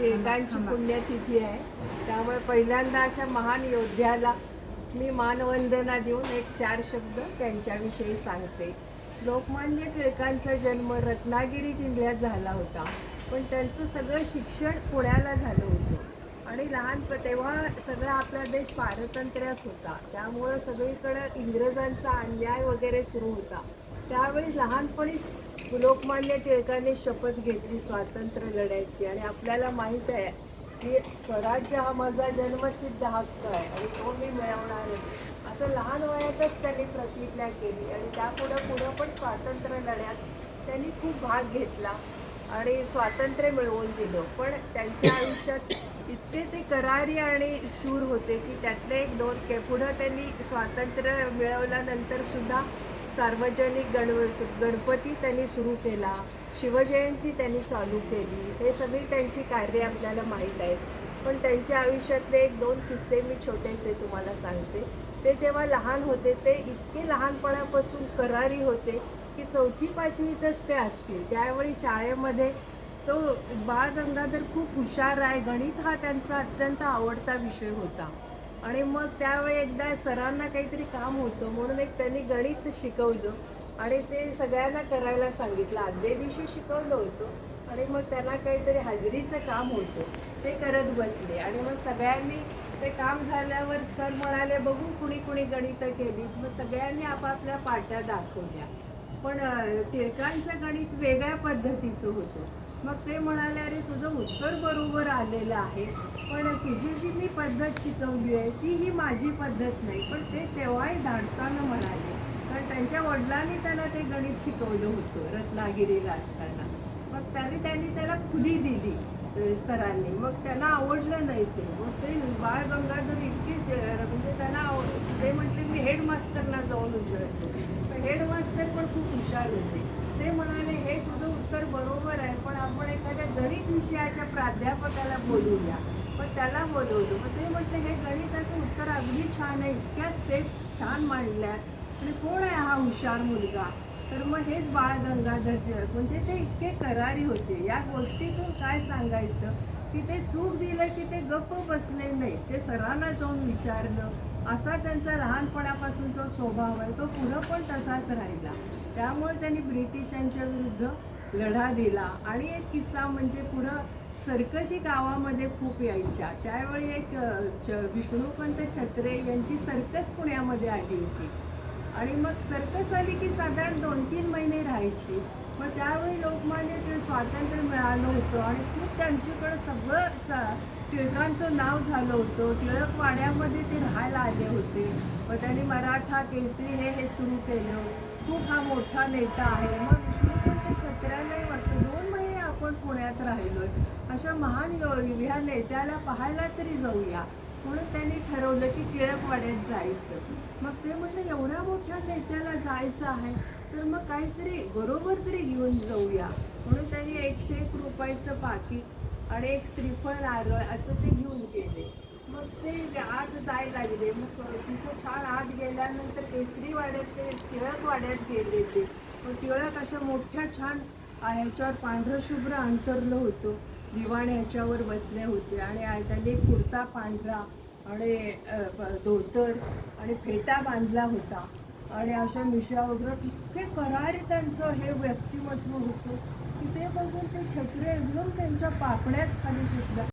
टिळकांची पुण्यतिथी आहे. त्यामुळे पहिल्यांदा अशा महान योद्ध्याला मी मानवंदना देऊन एक चार शब्द त्यांच्याविषयी सांगते. लोकमान्य टिळकांचा जन्म रत्नागिरी जिल्ह्यात झाला होता. पण त्यांचं सगळं शिक्षण पुण्याला झालं होतं. आणि लहान तेव्हा सगळा आपला देश पारतंत्र्यात होता. त्यामुळं सगळीकडं इंग्रजांचा अन्याय वगैरे सुरू होता. त्यावेळी लहानपणीच लोकमान्य टिळकांनी शपथ घेतली स्वातंत्र्य लढ्याची. आणि आपल्याला माहीत आहे की स्वराज्य हा माझा जन्मसिद्ध हक्क आहे आणि तो मी मिळवणारच. असं लहान वयातच त्यांनी प्रतिज्ञा केली आणि त्यापुढं पुढं पण स्वातंत्र्य लढ्यात त्यांनी खूप भाग घेतला आणि स्वातंत्र्य मिळवून दिलं. पण त्यांच्या आयुष्यात इतके ते करारी आणि शूर होते की त्यातले एक दोन के पुढं त्यांनी स्वातंत्र्य मिळवल्यानंतर सुद्धा सार्वजनिक गण गणपती त्यांनी सुरू केला शिवजयंती त्यांनी चालू केली हे सगळी त्यांची कार्य आपल्याला माहीत आहेत. पण त्यांच्या आयुष्यातले एक दोन किस्से मी छोटेसे तुम्हाला सांगते. ते जेव्हा लहान होते ते इतके लहानपणापासून करारी होते की चौथी पाचवीतच ते असतील. त्यावेळी शाळेमध्ये तो बाळ गंगाधर खूप हुशार आहे. गणित हा त्यांचा अत्यंत आवडता विषय होता. आणि मग त्यावेळी एकदा सरांना काहीतरी काम होतं म्हणून एक त्यांनी गणित शिकवलं. आणि ते सगळ्यांना करायला सांगितलं. आदल्या दिवशी शिकवलं होतं. आणि मग त्यांना काहीतरी हाजरीचं काम होतं. ते करत बसले. आणि मग सगळ्यांनी ते काम झाल्यावर सर म्हणाले बघू कुणी कुणी गणितं केली मग सगळ्यांनी आपापल्या पाट्या दाखवल्या. पण टिळकांचं गणित वेगळ्या पद्धतीचं होतं. मग ते म्हणाले अरे तुझं उत्तर बरोबर आलेलं आहे पण तुझी जी मी पद्धत शिकवली आहे ती ही माझी पद्धत नाही. पण ते तेव्हाही धाडसानं म्हणाले. कारण त्यांच्या वडिलांनी त्यांना ते गणित शिकवलं होतं रत्नागिरीला असताना. मग त्याने त्यांनी त्याला खुली दिली सरांनी. मग त्यांना आवडलं नाही ते. मग ते बाळ गंगाधर इतके म्हणजे त्यांना आव- ते म्हटले मी हेडमास्तरला जाऊन उजळतो पण हेडमास्तर पण खूप हुशार होते. ते म्हणाले हे तुझं उत्तर बरोबर आहे पण आपण एखाद्या गणित विषयाच्या प्राध्यापकाला बोलूया. पण त्याला बोलवलं. मग ते म्हणते हे गणिताचं उत्तर अगदी छान आहे इतक्या स्टेप्स छान मांडल्या आणि कोण आहे हा हुशार मुलगा? तर मग हेच बाळ गंगाधर टिळक. म्हणजे ते इतके करारी होते. या गोष्टीतून काय सांगायचं? की ते चूक दिलं की ते गप्प बसले नाही. ते सरांना जाऊन विचारलं. असा त्यांचा लहानपणापासून जो स्वभाव आहे तो पुढं पण तसाच राहिला. त्यामुळे त्यांनी ब्रिटिशांच्या विरुद्ध लढा दिला. आणि एक किस्सा म्हणजे पुढं सरकशी गावामध्ये खूप यायच्या. त्यावेळी एक च- विष्णुपंत छत्रे यांची सर्कस पुण्यामध्ये आली होती. आणि मग सर्कस आली की साधारण दोन तीन महिने राहायची. मग त्यावेळी लोकमान्य टिळक स्वातंत्र्य मिळालं होतं आणि खूप त्यांच्याकडं सगळं टिळकांचं नाव झालं होतं. टिळकवाड्यामध्ये ते राहायला आले होते. मग त्यांनी मराठा केसरी हे हे सुरू केलं. खूप हा मोठा नेता आहे. मग विष्णुपंत छत्र्यालाही वाटतं. दोन महिने आपण पुण्यात राहिलो अशा महान ह्या नेत्याला पाहायला तरी जाऊया. म्हणून त्यांनी ठरवलं की टिळकवाड्यात जायचं. मग ते म्हटलं एवढ्या मोठ्या नेत्याला जायचं आहे तर मग काहीतरी बरोबर तरी घेऊन जाऊया. म्हणून त्यांनी एकशे एक रुपयाचं पाकिट आणि एक श्रीफळ नारळ असं ते घेऊन गेले. मग ते आत जायला लागले. मग तिथं छान आत गेल्यानंतर केसरी वाड्यात ते टिळक वाड्यात गेले ते. मग टिळक अशा मोठ्या छान ह्याच्यावर पांढरं शुभ्र अंतरलं होतं. दिवाण ह्याच्यावर बसले होते आणि त्याने त्यांनी कुर्ता पांढरा आणि धोतर आणि फेटा बांधला होता. आणि अशा मिश्रा वगैरे इतके करारी त्यांचं हे व्यक्तिमत्व होतं की ते बघून ते छत्रे एकदम त्यांच्या पापण्याच खाली सुटलं.